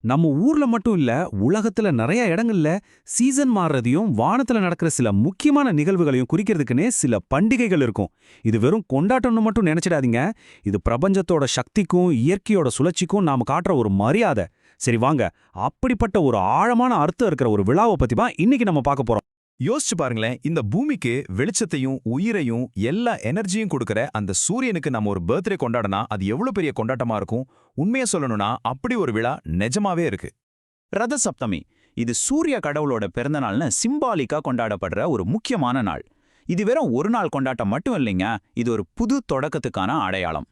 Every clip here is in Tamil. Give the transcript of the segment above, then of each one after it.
நம்ம ஊர்ல மட்டும் இல்ல உலகத்துல நிறைய இடங்கள்ல சீசன் மாறுறதையும் வானத்துல நடக்கிற சில முக்கியமான நிகழ்வுகளையும் குறிக்கிறதுக்குன்னே சில பண்டிகைகள் இருக்கும். இது வெறும் கொண்டாட்டம்னு மட்டும் நினைச்சிடாதீங்க. இது பிரபஞ்சத்தோட சக்திக்கும் இயற்கையோட சுழற்சிக்கும் நாம காட்டுற ஒரு மரியாதை. சரி வாங்க. அப்படிப்பட்ட ஒரு ஆழமான அர்த்தம் இருக்கிற ஒரு விழாவை பத்தி தான் இன்னைக்கு நம்ம பார்க்க போறோம். யோசிச்சு பாருங்களேன் இந்த பூமிக்கு வெளிச்சத்தையும் உயிரையும் எல்லா எனர்ஜியும் கொடுக்கற அந்த சூரியனுக்கு நம்ம ஒரு பர்த்டே கொண்டாடனா அது எவ்வளவு பெரிய கொண்டாட்டமா இருக்கும்? உண்மையை சொல்லணும்னா அப்படி ஒரு விழா நிஜமாவே இருக்கு. ரத சப்தமி. இது சூரிய கடவுளோட பிறந்தநாள்னு சிம்பாலிக்கா கொண்டாடப்படுற ஒரு முக்கியமான நாள். இது வெறும் ஒரு நாள் கொண்டாட்டம் மட்டும் இல்லைங்க இது ஒரு புது தொடக்கத்துக்கான அடையாளம்.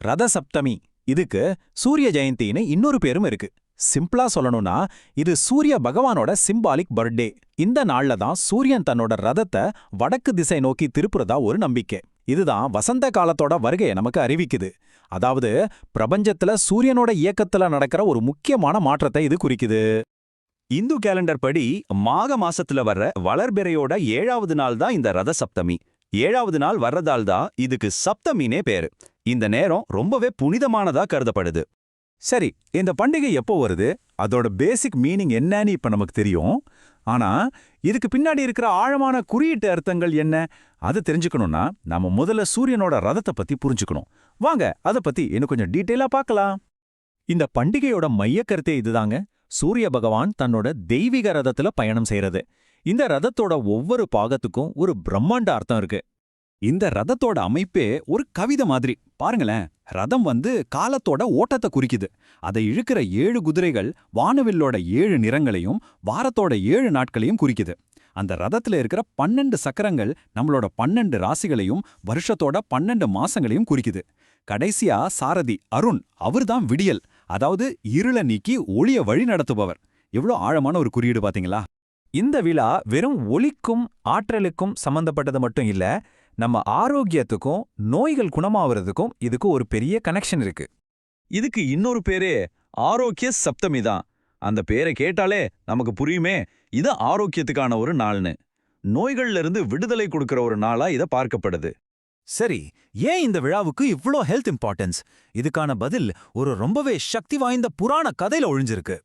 ரத சப்தமி. இதுக்கு சூரிய ஜெயந்தின்னு இன்னொரு பேரும் இருக்கு. சிம்பிளா சொல்லணும்னா இது சூரிய பகவானோட சிம்பாலிக் பர்த்டே இந்த நாள்ல தான் சூரியன் தன்னோட ரதத்தை வடக்கு திசை நோக்கி திருப்புறதா ஒரு நம்பிக்கை. இதுதான் வசந்த காலத்தோட வருகையை நமக்கு அறிவிக்குது. அதாவது பிரபஞ்சத்துல சூரியனோட இயக்கத்துல நடக்கிற ஒரு முக்கியமான மாற்றத்தை இது குறிக்குது. இந்து கேலண்டர் படி மாக மாசத்துல வர்ற வளர்பிறையோட ஏழாவது நாள் தான் இந்த ரத சப்தமி. ஏழாவது நாள் வர்றதால் தான் இதுக்கு சப்தமினே பேரு. இந்த நேரம் ரொம்பவே புனிதமானதா கருதப்படுது. சரி இந்த பண்டிகை எப்போ வருது? அதோட பேசிக் மீனிங் என்னன்னு இப்ப நமக்கு தெரியும். ஆனா இதுக்கு பின்னாடி இருக்கிற ஆழமான குறியீட்டு அர்த்தங்கள் என்ன? அதை தெரிஞ்சுக்கணும்னா நாம முதல்ல சூரியனோட ரதத்தை பத்தி புரிஞ்சுக்கணும். வாங்க அத பத்தி இன்னும் கொஞ்சம் டீட்டெயிலா பார்க்கலாம். இந்த பண்டிகையோட மையக்கருத்தே இதுதாங்க. சூரிய பகவான் தன்னோட தெய்வீக ரதத்துல பயணம் செய்யறது. இந்த ரதத்தோட ஒவ்வொரு பாகத்துக்கும் ஒரு பிரம்மாண்ட அர்த்தம் இருக்கு. இந்த ரதத்தோட அமைப்பே ஒரு கவிதை மாதிரி. பாருங்களேன் ரதம் வந்து காலத்தோட ஓட்டத்தை குறிக்குது. அதை இழுக்கிற ஏழு குதிரைகள் வானவில்லோட ஏழு நிறங்களையும் வாரத்தோட ஏழு நாட்களையும் குறிக்குது. அந்த ரதத்துல இருக்கிற பன்னெண்டு சக்கரங்கள் நம்மளோட பன்னெண்டு ராசிகளையும் வருஷத்தோட பன்னெண்டு மாசங்களையும் குறிக்குது. கடைசியா சாரதி அருண் அவர்தான் விடியல். அதாவது இருள நீக்கி ஒளிய வழி நடத்துபவர். எவ்வளோ ஆழமான ஒரு குறியீடு பாத்தீங்களா? இந்த விழா வெறும் ஒளிக்கும் ஆற்றலுக்கும் சம்பந்தப்பட்டது மட்டும் இல்ல நம்ம ஆரோக்கியத்துக்கும் நோய்கள் குணமாவறதுக்கும் இதுக்கு ஒரு பெரிய கனெக்ஷன் இருக்கு. இதுக்கு இன்னொரு பேரே ஆரோக்கிய சப்தமி தான். அந்த பேரை கேட்டாலே நமக்கு புரியுமே இது ஆரோக்கியத்துக்கான ஒரு நாள்னு. நோய்கள்ல இருந்து விடுதலை கொடுக்கிற ஒரு நாளா இத பார்க்கப்படுது. சரி ஏன் இந்த விழாவுக்கு இவ்ளோ ஹெல்த் இம்பார்ட்டன்ஸ் இதுக்கான பதில் ஒரு ரொம்பவே சக்தி வாய்ந்த புராண கதையில ஒழிஞ்சிருக்கு.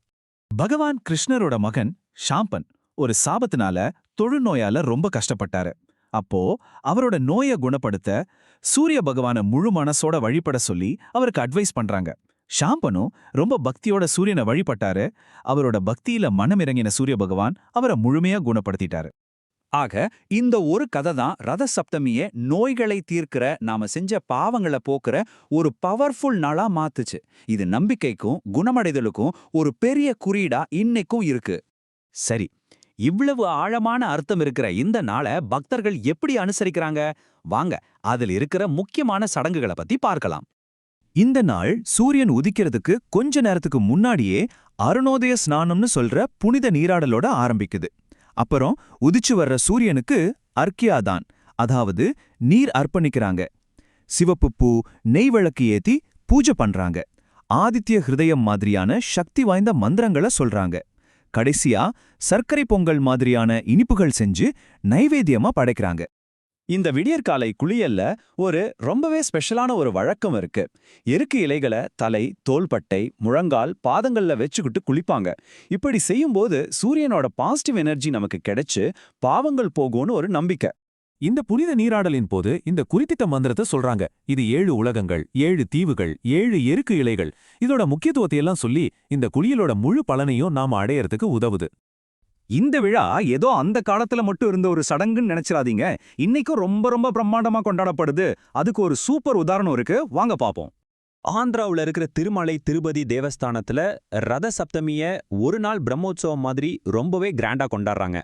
பகவான் கிருஷ்ணரோட மகன் ஷாம்பன் ஒரு சாபத்தினால தொழுநோயால ரொம்ப கஷ்டப்பட்டாரு. அப்போ அவரோட நோயை குணப்படுத்த சூரிய பகவானை முழு மனசோட வழிபட சொல்லி அவருக்கு அட்வைஸ் பண்றாங்க. ஷாம்பனும் ரொம்ப பக்தியோட சூரியனை வழிபட்டாரு. அவரோட பக்தியில மனமிறங்கின சூரிய பகவான் அவரை முழுமையா குணப்படுத்திட்டாரு. ஆக இந்த ஒரு கதை தான் ரத சப்தமியே நோய்களை தீர்க்கிற நாம செஞ்ச பாவங்களை போக்குற ஒரு பவர்ஃபுல் நாளா மாத்துச்சு. இது நம்பிக்கைக்கும் குணமடைதலுக்கும் ஒரு பெரிய குறியீடா இன்னைக்கும் இருக்கு. சரி இவ்வளவு ஆழமான அர்த்தம் இருக்கிற இந்த நாளை பக்தர்கள் எப்படி அனுசரிக்கிறாங்க? வாங்க அதில் இருக்கிற முக்கியமான சடங்குகளை பத்தி பார்க்கலாம். இந்த நாள் சூரியன் உதிக்கிறதுக்கு கொஞ்ச நேரத்துக்கு முன்னாடியே அருணோதய ஸ்நானம்னு சொல்ற புனித நீராடலோட ஆரம்பிக்குது. அப்புறம் உதிச்சு வர்ற சூரியனுக்கு அர்க்கியாதான் அதாவது நீர் அர்ப்பணிக்கிறாங்க. சிவப்பு பூ நெய் விளக்கு ஏத்தி பூஜை பண்றாங்க. ஆதித்ய ஹிருதயம் மாதிரியான சக்தி வாய்ந்த மந்திரங்களை சொல்றாங்க. கடைசியா சர்க்கரை பொங்கல் மாதிரியான இனிப்புகள் செஞ்சு நைவேத்தியமா படைக்கிறாங்க. இந்த விடியற்காலை குளியல்ல ஒரு ரொம்பவே ஸ்பெஷலான ஒரு வழக்கம் இருக்கு. எருக்கு இலைகளை தலை தோள்பட்டை முழங்கால் பாதங்கள்ல வச்சுக்கிட்டு குளிப்பாங்க. இப்படி செய்யும்போது சூரியனோட பாசிட்டிவ் எனர்ஜி நமக்கு கிடைச்சு பாவங்கள் போகும்னு ஒரு நம்பிக்கை. இந்த புனித நீராடலின் போது இந்த குறிப்பிட்ட மந்திரத்தை சொல்றாங்க. இது ஏழு உலகங்கள் ஏழு தீவுகள் ஏழு எருக்கு இலைகள். இதோட முக்கியத்துவத்தை எல்லாம் சொல்லி இந்த குளியலோட முழு பலனையும் நாம அடையறதுக்கு உதவுது. இந்த விழா ஏதோ அந்த காலத்துல மட்டும் இருந்த ஒரு சடங்குன்னு நினைச்சிடாதீங்க இன்னைக்கும் ரொம்ப ரொம்ப பிரம்மாண்டமா கொண்டாடப்படுது. அதுக்கு ஒரு சூப்பர் உதாரணம் இருக்கு. வாங்க பாப்போம். ஆந்திராவுல இருக்கிற திருமலை திருப்பதி தேவஸ்தானத்துல ரத சப்தமிய ஒரு நாள் பிரம்மோற்சவம் மாதிரி ரொம்பவே கிராண்டா கொண்டாடுறாங்க.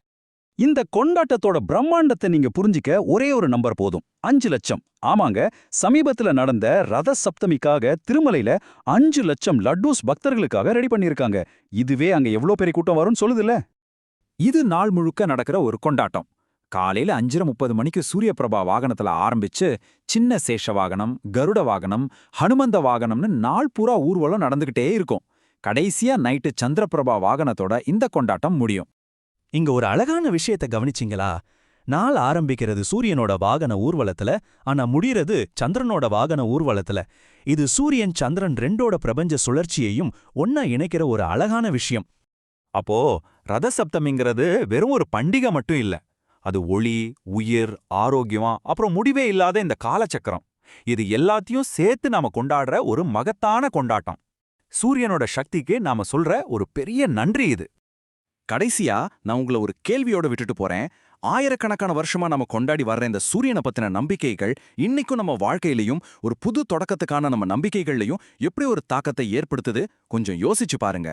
இந்த கொண்டாட்டத்தோட பிரம்மாண்டத்தை நீங்க புரிஞ்சிக்க ஒரே ஒரு நம்பர் போதும். அஞ்சு லட்சம். ஆமாங்க சமீபத்துல நடந்த ரத சப்தமிக்காக திருமலையில அஞ்சு லட்சம் லட்டூஸ் பக்தர்களுக்காக ரெடி பண்ணியிருக்காங்க. இதுவே அங்க எவ்வளோ பெரிய கூட்டம் வரும்னு சொல்லுதுல்ல? இது நாள் முழுக்க நடக்கிற ஒரு கொண்டாட்டம். காலையில அஞ்சரை முப்பது மணிக்கு சூரிய பிரபா வாகனத்துல ஆரம்பிச்சு சின்ன சேஷ வாகனம் கருட வாகனம் ஹனுமந்த வாகனம்னு நாள் பூரா ஊர்வலம் நடந்துகிட்டே இருக்கும். கடைசியா நைட்டு சந்திரபிரபா வாகனத்தோட இந்த கொண்டாட்டம் முடியும். இங்க ஒரு அழகான விஷயத்த கவனிச்சிங்களா? நாள் ஆரம்பிக்கிறது சூரியனோட வாகன ஊர்வலத்துல ஆனா முடியறது சந்திரனோட வாகன ஊர்வலத்துல. இது சூரியன் சந்திரன் ரெண்டோட பிரபஞ்ச சுழற்சியையும் ஒன்னா இணைக்கிற ஒரு அழகான விஷயம். அப்போ ரத சப்தமிங்கிறது வெறும் ஒரு பண்டிகை மட்டும் இல்ல. அது ஒளி உயிர் ஆரோக்கியம் அப்புறம் முடிவே இல்லாத இந்த காலச்சக்கரம் இது எல்லாத்தையும் சேர்த்து நாம கொண்டாடுற ஒரு மகத்தான கொண்டாட்டம். சூரியனோட சக்திக்கு நாம சொல்ற ஒரு பெரிய நன்றி இது. கடைசியா நான் உங்களை ஒரு கேள்வியோட விட்டுட்டு போறேன். ஆயிரக்கணக்கான வருஷமா நம்ம கொண்டாடி வர்ற இந்த சூரியனை பத்தின நம்பிக்கைகள் இன்னைக்கும் நம்ம வாழ்க்கையிலையும் ஒரு புது தொடக்கத்துக்கான நம்ம நம்பிக்கைகள்லையும் எப்படி ஒரு தாக்கத்தை ஏற்படுத்துது கொஞ்சம் யோசிச்சு பாருங்க.